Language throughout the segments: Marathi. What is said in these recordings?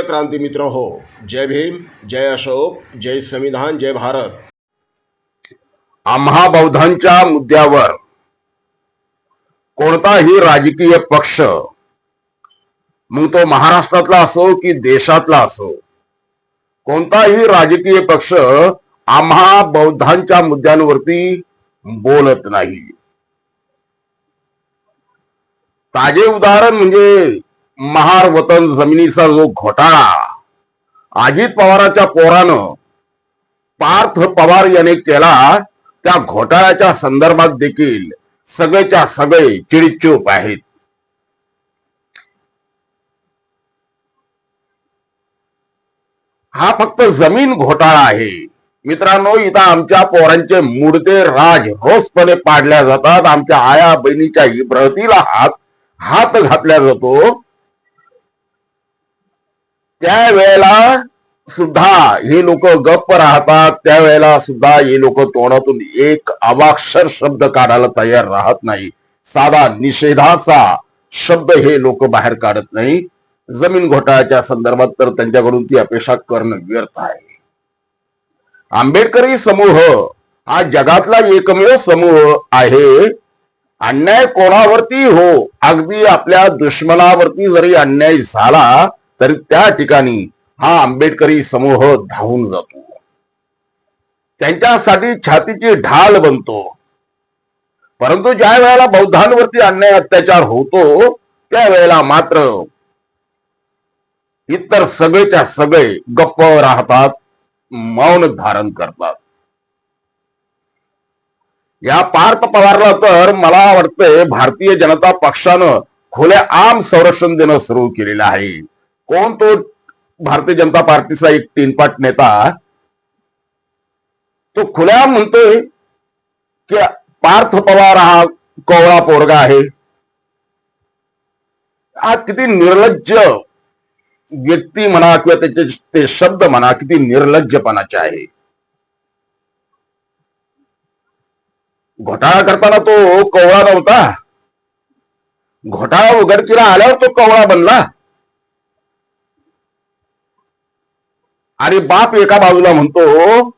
प्रिय क्रांती मित्र हो जय भीम जय अशोक जय संविधान जय भारत. आम्हा बौद्धांच्या मुद्द्यावर कोणताही राजकीय पक्ष मग तो महाराष्ट्रातला असो की देशातला असो कोणताही राजकीय पक्ष आम्हा बौद्धांच्या मुद्द्यांवरती बोलत नाही. ताजे उदाहरण म्हणजे महार वतन जमिनीचा जो घोटाळा अजित पवाराच्या पोरानं पार्थ पवार याने केला त्या घोटाळ्याच्या संदर्भात देखील सगळेच्या सगळे चिडीचूप आहेत. हा फक्त जमीन घोटाळा आहे. मित्रांनो इथं आमच्या पोरांचे मुडते राज रोजपणे पाडल्या जातात. आमच्या आया बहिणीच्या इब्रतीला हात हात घातला जातो. त्यावेळेला सुद्धा हे लोक गप्प राहतात त्यावेळेला सुद्धा हे लोक तोंडातून एक अवाक्षर शब्द काढायला तयार राहत नाही. साधा निषेधाचा शब्द हे लोक बाहेर काढत नाही. जमीन घोटाळ्याच्या संदर्भात तर त्यांच्याकडून ती अपेक्षा करणं व्यर्थ आहे. आंबेडकरी समूह हा जगातला एकमेव समूह आहे. अन्याय कोणावरती हो? अगदी आपल्या दुश्मनावरती जरी अन्याय झाला तरी त्या ठिकाणी हा आंबेडकरी समूह धावून जातो. त्यांच्यासाठी छातीची ढाल बनतो. परंतु ज्या वेळेला बौद्धांवरती अन्याय अत्याचार होतो त्यावेळेला मात्र इतर सगळेच्या सगळे गप्प राहतात मौन धारण करतात. या पार्थ पवारला तर मला वाटतंय भारतीय जनता पक्षानं खुल्या आम संरक्षण देणं सुरू केलेलं आहे. कोण तो भारतीय जनता पार्टीचा एक तीनपाट नेता तो खुल्या म्हणतोय की पार्थ पवार हा कोवळा पोरगा आहे हा किती निर्लज्ज व्यक्ती म्हणा किंवा त्याचे ते शब्द म्हणा किती निर्लज्जपणाचे आहे घोटाळा करताना तो कोवळा नव्हता घोटाळा उघडकीला आल्यावर तो कोवळा बनला। आणि बाप एका बाजूला म्हणतो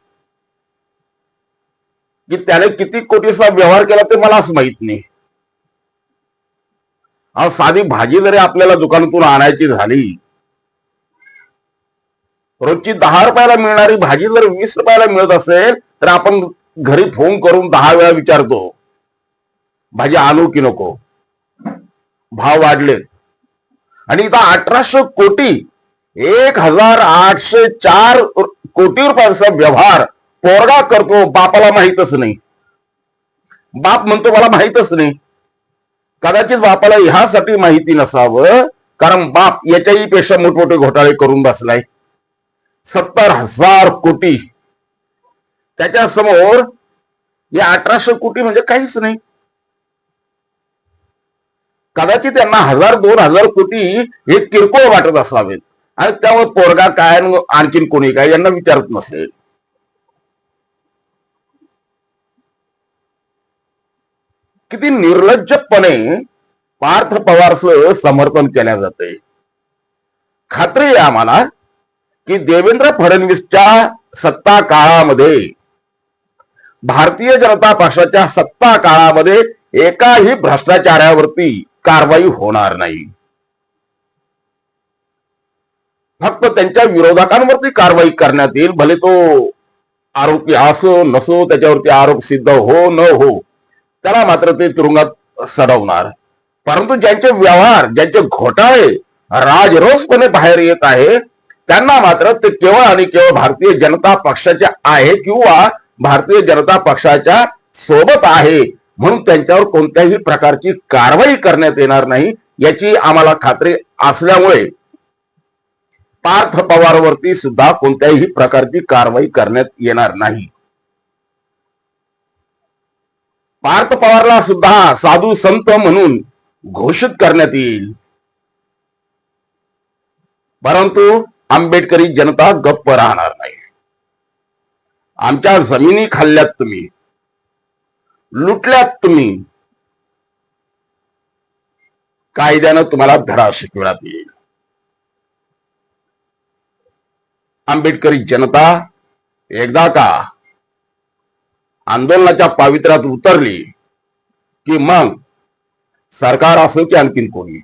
की त्याने किती कोटीचा व्यवहार केला ते मलाच माहीत नाही. अहो साधी भाजी जरी आपल्याला दुकानातून आणायची झाली रोजची दहा रुपयाला मिळणारी भाजी जर वीस रुपयाला मिळत असेल तर आपण घरी फोन करून दहा वेळा विचारतो भाजी आणू की नको? भाव वाढलेत. आणि इथं अठराशे कोटी एक हजार आठशे चार कोटी रुपयांचा व्यवहार पोरगा करतो बापाला माहीतच नाही. बाप म्हणतो मला माहीतच नाही. कदाचित बापाला ह्यासाठी माहिती नसावं कारण बाप याच्याही पेक्षा मोठमोठे घोटाळे करून बसलाय. सत्तर हजार कोटी. त्याच्यासमोर या अठराशे कोटी म्हणजे काहीच नाही. कदाचित त्यांना हजार दोन हजार कोटी हे किरकोळ वाटत असावेत. आणि त्यामुळे पोरगा काय आणखीन कोणी काय यांना विचारत नसेल. किती निर्लज्जपणे पार्थ पवारचं समर्थन केल्या जाते. खात्री आहे आम्हाला की देवेंद्र फडणवीसच्या सत्ता काळामध्ये भारतीय जनता पक्षाच्या सत्ता काळामध्ये एकाही भ्रष्टाचारावरती कारवाई होणार नाही. फक्त त्यांच्या विरोधकांवरती कारवाई करण्यात येईल. भले तो आरोपी असो नसो त्याच्यावरती आरोप सिद्ध हो न हो त्याला मात्र ते तुरुंगात सडवणार. परंतु ज्यांचे व्यवहार ज्यांचे घोटाळे राजरोसपणे बाहेर येत आहे त्यांना मात्र ते केवळ आणि केवळ भारतीय जनता पक्षाचे आहे किंवा भारतीय जनता पक्षाच्या सोबत आहे म्हणून त्यांच्यावर कोणत्याही प्रकारची कारवाई करण्यात येणार नाही याची आम्हाला खात्री असल्यामुळे पार्थ पवारवरती सुद्धा कोणत्याही प्रकारची कारवाई करण्यात येणार नाही. पार्थ पवारला सुद्धा साधू संत म्हणून घोषित करण्यात येईल. परंतु आंबेडकरी जनता गप्प राहणार नाही. आमच्या जमिनी खाल्ल्यात तुम्ही. लुटल्यात तुम्ही. कायद्यानं तुम्हाला धडा शिकवण्यात येईल. आंबेडकरी जनता एकदा का आंदोलनाच्या पावित्र्यात उतरली की मग सरकार असो की आणखीन कोणी?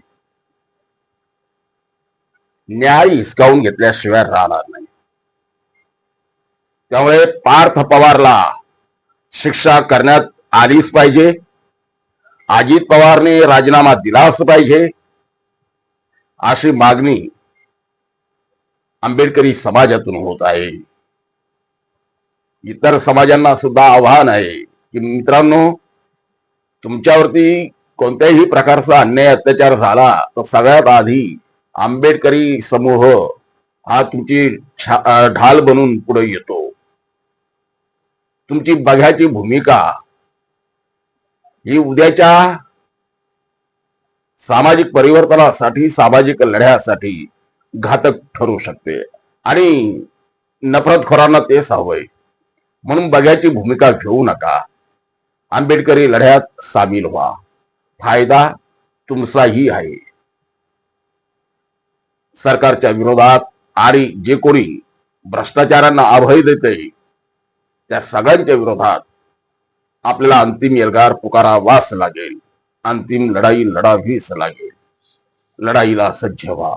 न्याय हिसकावून घेतल्याशिवाय राहणार नाही. त्यामुळे पार्थ पवारला शिक्षा करण्यात आलीच पाहिजे. अजित पवारने राजीनामा दिलाच पाहिजे. अशी मागणी आंबेडकरी समाजातून होत आहे. इतर समाजांना सुद्धा आव्हान आहे की मित्रांनो तुमच्यावरती कोणत्याही प्रकारचा अन्याय अत्याचार झाला तर सगळ्यात आधी आंबेडकरी समूह हा तुमची ढाल बनून पुढे येतो. तुमची बघ्याची भूमिका ही उद्याच्या सामाजिक परिवर्तनासाठी सामाजिक लढ्यासाठी घातक ठरू शकते. आणि नफरतखोरांना तेच हवंय. म्हणून बघ्याची भूमिका घेऊ नका. आंबेडकरी लढ्यात सामील व्हा. फायदा तुमचाही आहे. सरकारच्या विरोधात आणि जे कोणी भ्रष्टाचारांना अभय देते त्या सगळ्यांच्या विरोधात आपल्याला अंतिम एल्गार पुकारावाच लागेल. अंतिम लढाई लढावीच लागेल. लढाईला सज्ज व्हा.